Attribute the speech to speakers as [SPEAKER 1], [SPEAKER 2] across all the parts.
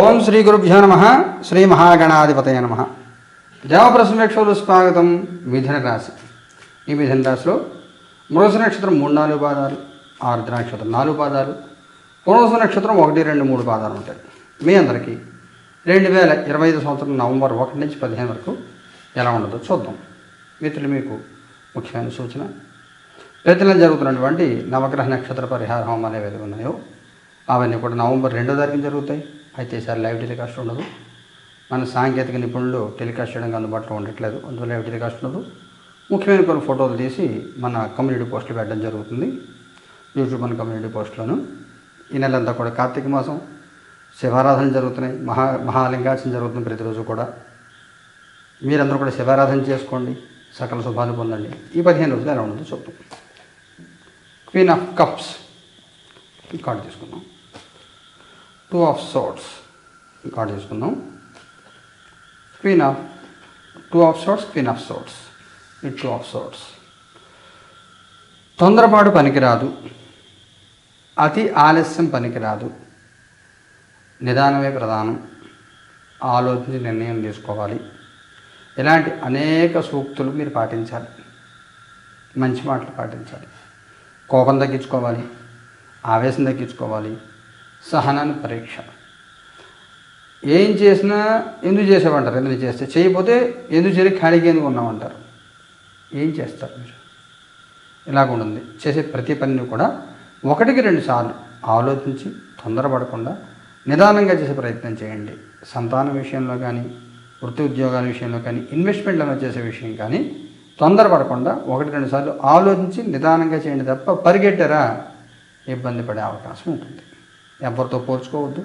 [SPEAKER 1] ఓం శ్రీ గురుభ్యో నమ శ్రీ మహాగణాధిపతయ నమ. దేవప్రసమేక్షలు స్వాగతం మిథున రాశి. ఈ మిథున రాశిలో మృగశ నక్షత్రం మూడు నాలుగు పాదాలు ఆరుద్ర నక్షత్రం నాలుగు పాదాలు పునరుస నక్షత్రం ఒకటి రెండు మూడు పాదాలు ఉంటాయి. మీ అందరికీ రెండు వేల ఇరవై ఐదు సంవత్సరం నవంబర్ ఒకటి నుంచి పదిహేను వరకు ఎలా ఉండదో చూద్దాం. మిత్రులు మీకు ముఖ్యమైన సూచన. ప్రతి నెల జరుగుతున్నటువంటి నవగ్రహ నక్షత్ర పరిహార హోమాలు ఏవైతే ఉన్నాయో అవన్నీ కూడా నవంబర్ రెండో తారీఖున జరుగుతాయి. అయితే ఈసారి లైవ్ టెలికాస్ట్ ఉండదు. మన సాంకేతిక నిపుణులు టెలికాస్ట్ చేయడానికి అందుబాటులో ఉండట్లేదు. అందువల్ల లైవ్ టెలికాస్ట్ ఉండదు. ముఖ్యమైన కొన్ని ఫోటోలు తీసి మన కమ్యూనిటీ పోస్టులు పెట్టడం జరుగుతుంది. యూట్యూబ్ మన కమ్యూనిటీ పోస్టులను ఈ నెలంతా కూడా కార్తీక మాసం. శివారాధన జరుగుతున్నాయి. మహా మహాలింగార్చన జరుగుతుంది ప్రతిరోజు కూడా. మీరందరూ కూడా శివారాధన చేసుకోండి. సకల శుభాలు పొందండి. ఈ పదిహేను రోజులు ఎలా ఉండదు చూద్దాం క్వీన్ ఆఫ్ కప్స్ కార్డు తీసుకుందాం. టూ ఆఫ్ సోట్స్ రికార్డ్ చేసుకుందాం. Queen of two of swords queen of swords ఈ టూ ఆఫ్ సోట్స్ తొందరపాటు పనికిరాదు. అతి ఆలస్యం పనికిరాదు. నిదానమే ప్రధానం. ఆలోచించి నిర్ణయం తీసుకోవాలి. ఇలాంటి అనేక సూక్తులు మీరు పాటించాలి. మంచి మాటలు పాటించాలి. కోపం తగ్గించుకోవాలి. ఆవేశం తగ్గించుకోవాలి. సహనాన్ని పరీక్ష. ఏం చేసినా ఎందుకు చేసామంటారు ఎందుకు చేస్తే? చేయకపోతే ఎందుకు చేరి ఖాళీగా ఎందుకు ఉన్నామంటారు? ఏం చేస్తారు మీరు? ఇలాగుంటుంది చేసే ప్రతి పనిని కూడా ఒకటికి రెండు సార్లు ఆలోచించి తొందరపడకుండా నిదానంగా చేసే ప్రయత్నం చేయండి. సంతానం విషయంలో కానీ వృత్తి ఉద్యోగాల విషయంలో కానీ ఇన్వెస్ట్మెంట్లను చేసే విషయం కానీ తొందరపడకుండా ఒకటి రెండు సార్లు ఆలోచించి నిదానంగా చేయండి తప్ప పరిగెట్టరా? ఇబ్బంది పడే అవకాశం ఉంటుంది. ఎవరితో పోల్చుకోవద్దు.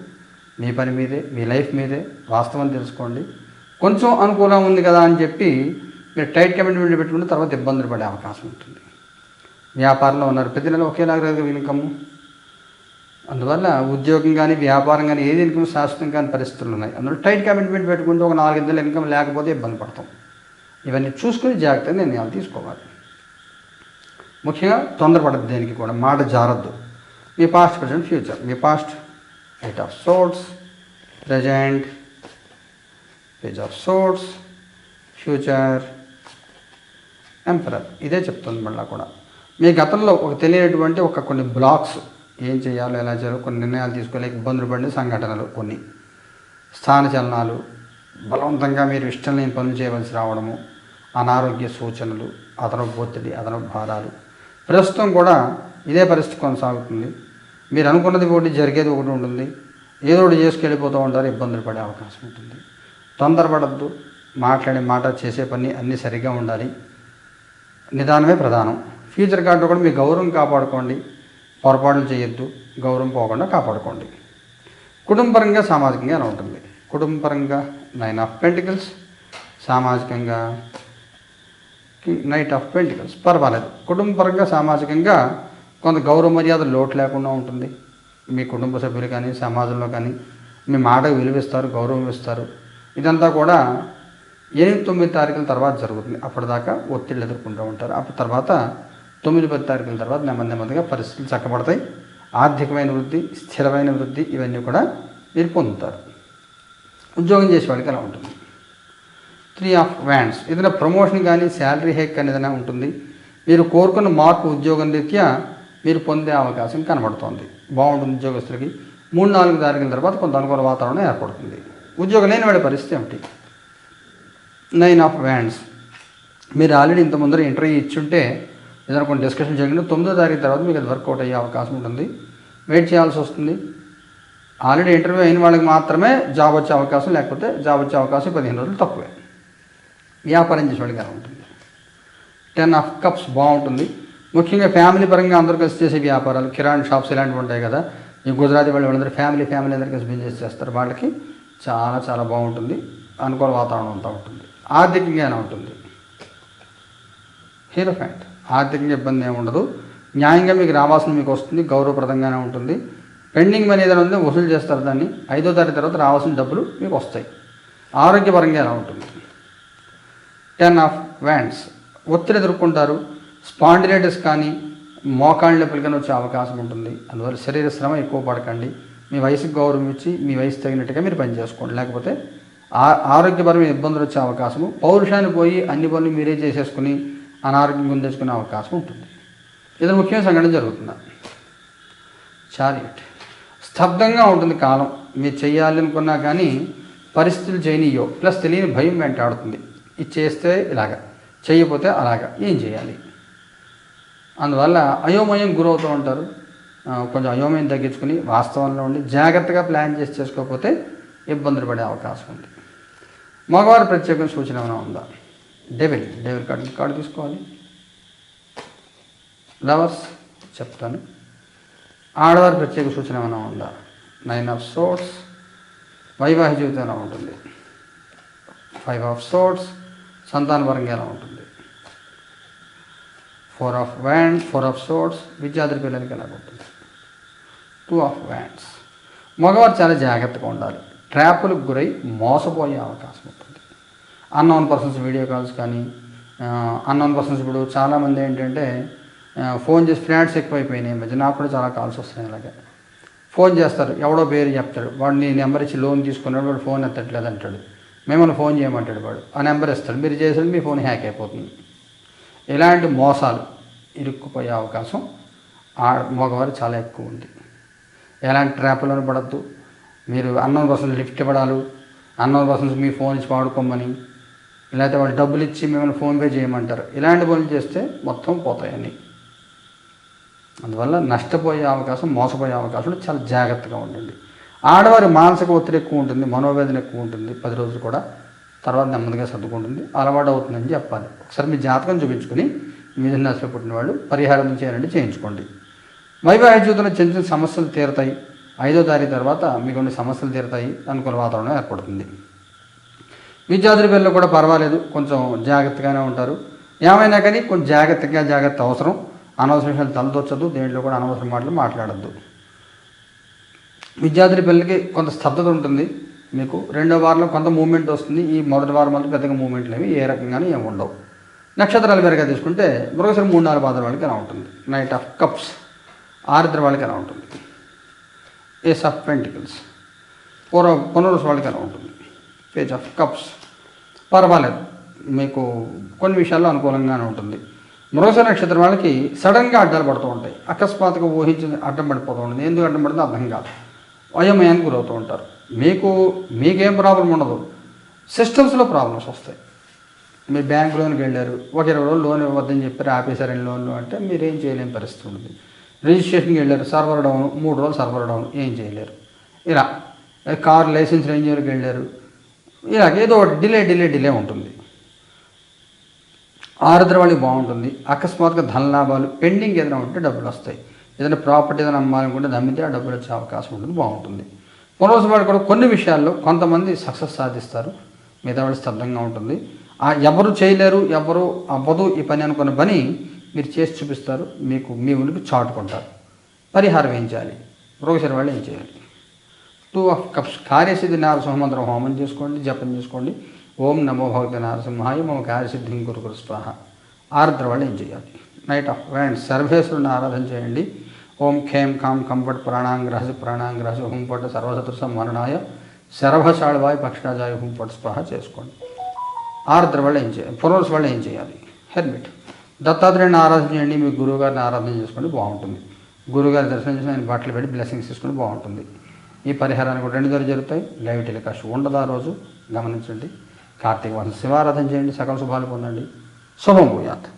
[SPEAKER 1] మీ పని మీదే మీ లైఫ్ మీదే వాస్తవం తెలుసుకోండి. కొంచెం అనుకూలం ఉంది కదా అని చెప్పి మీరు టైట్ కమిట్మెంట్ పెట్టుకుంటే తర్వాత ఇబ్బందులు పడే అవకాశం ఉంటుంది. వ్యాపారంలో ఉన్నారు. ప్రతి నెల ఒకేలాగా ఇన్కమ్? అందువల్ల ఉద్యోగం కానీ వ్యాపారం కానీ ఏది ఇన్కమ్ శాశ్వతం కానీ పరిస్థితులు ఉన్నాయి. అందులో టైట్ కమిట్మెంట్ పెట్టుకుంటే ఒక నాలుగైదు నెలలు ఇన్కమ్ లేకపోతే ఇబ్బంది పడతాం. ఇవన్నీ చూసుకుని జాగ్రత్తగా నిర్ణయాలు తీసుకోవాలి. ముఖ్యంగా తొందరపడద్దు దేనికి కూడా. మాట జారద్దు. మీ past present future me past eight of swords present page of swords future emperor ఇదే చెప్తుంది మళ్ళీ కూడా. మీ గతంలో ఒక తెలియనటువంటి ఒక కొన్ని బ్లాక్స్ ఏం చేయాలో ఎలా చేయాలో కొన్ని నిర్ణయాలు తీసుకోలేక ఇబ్బందులు పడిన సంఘటనలు కొన్ని. స్థాన చలనాలు బలవంతంగా మీరు ఇష్టం లేని పనులు చేయవలసి రావడము అనారోగ్య సూచనలు అదనపు ఒత్తిడి అదనపు భారాలు ప్రస్తుతం కూడా ఇదే పరిస్థితి కొనసాగుతుంది. మీరు అనుకున్నది ఒకటి జరిగేది ఒకటి ఉంటుంది. ఏదో ఒకటి చేసుకెళ్ళిపోతూ ఉంటారు ఇబ్బందులు పడే అవకాశం ఉంటుంది. తొందరపడద్దు మాట్లాడే మాట చేసే పని అన్నీ సరిగ్గా ఉండాలి. నిదానమే ప్రధానం. ఫ్యూచర్ కార్డు కూడా మీ గౌరవం కాపాడుకోండి. పొరపాట్లు చేయొద్దు గౌరవం పోకుండా కాపాడుకోండి. కుటుంబపరంగా సామాజికంగా ఎలా ఉంటుంది? కుటుంబపరంగా నైన్ ఆఫ్ పెంటికల్స్ సామాజికంగా నైట్ ఆఫ్ పెంటికల్స్ పర్వాలేదు. కుటుంబపరంగా సామాజికంగా కొంత గౌరవ మర్యాద లోటు లేకుండా ఉంటుంది. మీ కుటుంబ సభ్యులు కానీ సమాజంలో కానీ మీ మాటకు విలువిస్తారు గౌరవం ఇస్తారు. ఇదంతా కూడా ఎనిమిది తొమ్మిది తారీఖుల తర్వాత జరుగుతుంది. అప్పటిదాకా ఒత్తిళ్ళు ఎదుర్కొంటూ ఉంటారు. అప్పుడు తర్వాత తొమ్మిది పది తారీఖుల తర్వాత నెమ్మది నెమ్మదిగా పరిస్థితులు చక్కబడతాయి. ఆర్థికమైన వృద్ధి స్థిరమైన వృద్ధి ఇవన్నీ కూడా మీరు పొందుతారు. ఉద్యోగం చేసే వాళ్ళకి ఉంటుంది. త్రీ ఆఫ్ వ్యాండ్స్ ఏదైనా ప్రమోషన్ కానీ శాలరీ హైక్ కానీ ఏదైనా ఉంటుంది. మీరు కోరుకున్న మార్పు ఉద్యోగం రీత్యా మీరు పొందే అవకాశం కనబడుతోంది. బాగుంటుంది ఉద్యోగస్తులకి. మూడు నాలుగు తారీఖుల తర్వాత కొంత అనుకూల వాతావరణం ఏర్పడుతుంది. ఉద్యోగం లేని వాడి పరిస్థితి ఏమిటి? నైన్ ఆఫ్ వ్యాండ్స్ మీరు ఆల్రెడీ ఇంత ముందర ఇంటర్వ్యూ ఇచ్చుంటే ఏదైనా కొన్ని డిస్కషన్ జరిగిన తొమ్మిదో తారీఖు తర్వాత మీకు అది వర్కౌట్ అయ్యే అవకాశం ఉంటుంది. వెయిట్ చేయాల్సి వస్తుంది. ఆల్రెడీ ఇంటర్వ్యూ అయిన వాళ్ళకి మాత్రమే జాబ్ వచ్చే అవకాశం లేకపోతే జాబ్ వచ్చే అవకాశం పదిహేను రోజులు తక్కువే. వ్యాపారం చేసే వాళ్ళకి ఎలా ఉంటుంది. టెన్ ఆఫ్ కప్స్ బాగుంటుంది. ముఖ్యంగా ఫ్యామిలీ పరంగా అందరూ కలిసి చేసే వ్యాపారాలు కిరాణ్ షాప్స్ ఇలాంటివి ఉంటాయి కదా. ఈ గుజరాతీ వాళ్ళు వాళ్ళందరూ ఫ్యామిలీ ఫ్యామిలీ అందరూ కలిసి బిజినెస్ చేస్తారు. వాళ్ళకి చాలా చాలా బాగుంటుంది. అనుకూల వాతావరణం అంతా ఉంటుంది. ఆర్థికంగా ఉంటుంది. హీరో ఫ్యాంట్ ఆర్థికంగా ఇబ్బంది ఏమి ఉండదు. న్యాయంగా మీకు రావాల్సిన మీకు వస్తుంది గౌరవప్రదంగానే ఉంటుంది. పెండింగ్ మనీ ఏదైనా ఉందో వసూలు చేస్తారు దాన్ని. ఐదో తారీఖు తర్వాత రావాల్సిన డబ్బులు మీకు వస్తాయి. ఆరోగ్యపరంగా ఎలా ఉంటుంది? టెన్ ఆఫ్ వ్యాండ్స్ ఒత్తిడి ఎదుర్కొంటారు. స్పాండిలైటిస్ కానీ మోకాళ్ళ నొప్పులు వచ్చే అవకాశం ఉంటుంది. అందువల్ల శరీర శ్రమ ఎక్కువ పడకండి. మీ వయసుకు గౌరవం ఇచ్చి మీ వయసు తగినట్టుగా మీరు పని చేసుకోండి లేకపోతే ఆ- ఆరోగ్యపరమైన ఇబ్బందులు వచ్చే అవకాశము పౌరుషాన్ని పోయి అన్ని పనులు మీరే చేసేసుకుని అనారోగ్యం గుందించుకునే అవకాశం ఉంటుంది. ఇది ముఖ్యమైన సంఘటన జరుగుతుంది. చారియట్ స్తబ్దంగా ఉంటుంది కాలం. మీరు చేయాలి అనుకున్నా కానీ పరిస్థితులు చేయనియో ప్లస్ తెలియని భయం వెంటాడుతుంది. ఇది చేస్తే ఇలాగా చేయకపోతే అలాగా. ఏం చేయాలి? అందువల్ల అయోమయం గురవుతూ ఉంటారు. కొంచెం అయోమయం తగ్గించుకుని వాస్తవంలో ఉండి జాగ్రత్తగా ప్లాన్ చేసి చేసుకోకపోతే ఇబ్బందులు పడే అవకాశం ఉంది. మగవారి ప్రత్యేకమైన సూచన ఏమైనా ఉందా? డెవిల్ డెవిల్ కార్డు కార్డు తీసుకోవాలి. లవర్స్ చెప్తాను. ఆడవారి ప్రత్యేక సూచన ఏమైనా ఉందా? నైన్ ఆఫ్ సోట్స్ వైవాహిక జీవితం ఎలా ఉంటుంది? ఫైవ్ ఆఫ్ సోర్ట్స్ సంతానపరంగా ఎలా ఉంటుంది? Four of wand four of swords విద్యార్థుల పిల్లలకి ఎలా ఉంటుంది టూ ఆఫ్ వ్యాండ్స్ మగవారు చాలా జాగ్రత్తగా ఉండాలి. ట్రాపులకు గురై మోసపోయే అవకాశం ఉంటుంది. అన్నోన్ పర్సన్స్ వీడియో కాల్స్ కానీ అన్నోన్ పర్సన్స్ ఇప్పుడు చాలామంది ఏంటంటే ఫోన్ చేసి ఫ్రాడ్స్ ఎక్కువైపోయినాయి. మధ్య నాకు కూడా చాలా కాల్స్ వస్తున్నాయి అలాగే ఫోన్ చేస్తారు. ఎవడో పేరు చెప్తాడు. వాడు నీ నెంబర్ ఇచ్చి లోన్ తీసుకున్నాడు. వాడు ఫోన్ ఎత్తట్లేదు అంటాడు. మిమ్మల్ని ఫోన్ చేయమంటాడు వాడు. ఆ నెంబర్ ఇస్తాడు. మీరు చేసేది మీ ఫోన్ హ్యాక్ అయిపోతుంది. ఇలాంటి మోసాలు ఇరుక్కుపోయే అవకాశం ఆ మగవారు చాలా ఎక్కువ ఉంది. ఎలాంటి ట్రాప్లను పడద్దు మీరు అన్నోన్ పర్సన్స్ లిఫ్ట్ ఇవ్వడాలు అన్నోన్ పర్సన్స్ మీ ఫోన్ ఇచ్చి వాడుకోమని లేకపోతే వాళ్ళు డబ్బులు ఇచ్చి మిమ్మల్ని ఫోన్పే చేయమంటారు. ఇలాంటి పనులు చేస్తే మొత్తం పోతాయని. అందువల్ల నష్టపోయే అవకాశం మోసపోయే అవకాశం చాలా జాగ్రత్తగా ఉండండి. ఆడవారి మానసిక ఒత్తిడి ఎక్కువ ఉంటుంది మనోవేదన ఎక్కువ ఉంటుంది. పది రోజులు కూడా తర్వాత నెమ్మదిగా సర్దుకుంటుంది. అలవాటు అవుతుందని చెప్పాలి. ఒకసారి మీ జాతకం చూపించుకుని మిథున రాశిలో పుట్టిన వాళ్ళు పరిహారం చేయాలంటే చేయించుకోండి. వైవాహిక జీవితంలో చిన్న చిన్న సమస్యలు తీరుతాయి. ఐదో తారీఖు తర్వాత మీకు కొన్ని సమస్యలు తీరుతాయి. అనుకూల వాతావరణం ఏర్పడుతుంది. విద్యార్థుల పిల్లలు కూడా పర్వాలేదు. కొంచెం జాగ్రత్తగానే ఉంటారు. ఏమైనా కానీ కొంచెం జాగ్రత్తగా జాగ్రత్త అవసరం. అనవసర విషయాలు తలదొచ్చదు దేంట్లో కూడా అనవసర మాటలు మాట్లాడద్దు. విద్యార్థుల పిల్లలకి కొంత స్తబ్దత ఉంటుంది. మీకు రెండో వారంలో కొంత మూమెంట్ వస్తుంది. ఈ మొదటి వారం అంతా పెద్దగా మూమెంట్లు ఏమి ఏ రకంగానే ఏమి ఉండవు. నక్షత్రాల పేరుగా తీసుకుంటే మరొకసారి మూడు నాలుగు బాధల వాళ్ళకి ఎలా ఉంటుంది నైట్ ఆఫ్ కప్స్ ఆరిద్ర వాళ్ళకి ఎలా ఉంటుంది ఏస్ ఆఫ్ పెంటికల్స్ పూర్వ పునరుస్ వాళ్ళకి ఎలా ఉంటుంది పేజ్ ఆఫ్ కప్స్ పర్వాలేదు. మీకు కొన్ని విషయాల్లో అనుకూలంగానే ఉంటుంది. మరోసారి నక్షత్రం వాళ్ళకి సడన్గా అడ్డాలు పడుతూ ఉంటాయి. అకస్మాత్తుగా ఊహించి అడ్డం పడిపోతూ ఉంటుంది. ఎందుకు అడ్డం పడుతుందో అర్థం కాదు. అయోమయానికి గురవుతూ ఉంటారు. మీకు మీకేం ప్రాబ్లం ఉండదు. సిస్టమ్స్లో ప్రాబ్లమ్స్ వస్తాయి. మీరు బ్యాంక్ లోన్కి వెళ్ళారు ఒక ఇరవై రోజులు లోన్ ఇవ్వద్దని చెప్పారు ఆపేశారని లోన్లు అంటే మీరు ఏం చేయలేని పరిస్థితి ఉంటుంది. రిజిస్ట్రేషన్కి వెళ్ళారు సర్వర్ డౌన్ మూడు రోజులు సర్వర్ డౌన్ ఏం చేయలేరు. ఇలా కార్ లైసెన్స్ రేంజర్కి వెళ్ళారు ఇలా ఏదో ఒకటి డిలే డిలే డిలే ఉంటుంది. ఆరుద్ర వాళ్ళకి బాగుంటుంది అకస్మాత్తుగా ధన లాభాలు పెండింగ్ ఏదైనా ఉంటే డబ్బులు వస్తాయి. ఏదైనా ప్రాపర్టీ ఏదైనా అమ్మాలనుకుంటే నమ్మితే ఆ డబ్బులు వచ్చే అవకాశం ఉంటుంది బాగుంటుంది. మూడవసారి వాళ్ళు కూడా కొన్ని విషయాల్లో కొంతమంది సక్సెస్ సాధిస్తారు. మిగతా వాళ్ళు స్తబ్దంగా ఉంటుంది. ఆ ఎవరు చేయలేరు ఎవరు అవ్వదు ఈ పని అనుకున్న పని మీరు చేసి చూపిస్తారు. మీకు మీ ఉనికి చాటుకుంటారు. పరిహారం ఏం చేయాలి? రోగశర వాళ్ళు ఏం చేయాలి? Two of cups. కార్యసిద్ధి నారసింహమంత్రం హోమం చేసుకోండి జపం చేసుకోండి. ఓం నమో భగవతి నారసింహాయ మమ కార్యసిద్ధిం గురు గురు స్వాహ. ఆరుద్ర వాళ్ళు ఏం చేయాలి? నైట్ ఆఫ్ వ్యాండ్ సర్వేశ్వరుని ఆరాధన చేయండి. ఓం ఖేం కాం కంపట్ ప్రాణాంగ్రహసి ప్రాణాంగ్రహసి హుంపట్ సర్వశత్రు సంహరణాయ శరభశాళవాయ పక్షాజాయ హుంపట్ స్వాహ చేసుకోండి. ఆరుద్ర వల్ల ఏం చేయాలి? పునరుస్ వల్ల ఏం చేయాలి? హెల్మెట్. దత్తాత్రేయుని ఆరాధన చేయండి మీ గురువుగారిని ఆరాధన చేసుకోండి బాగుంటుంది. గురుగారి దర్శనం చేసి ఆయన బట్టలు పెట్టి బ్లెస్సింగ్స్ తీసుకుని బాగుంటుంది. ఈ పరిహారాన్ని కూడా రెండు సార్లు జరుగుతాయి. లైవ్ టెలికాస్ట్ ఉండదు ఆ రోజు. గమనించండి. కార్తీక మాసం శివారాధన చేయండి సకల శుభాలు పొందండి. శుభం భూయాత్.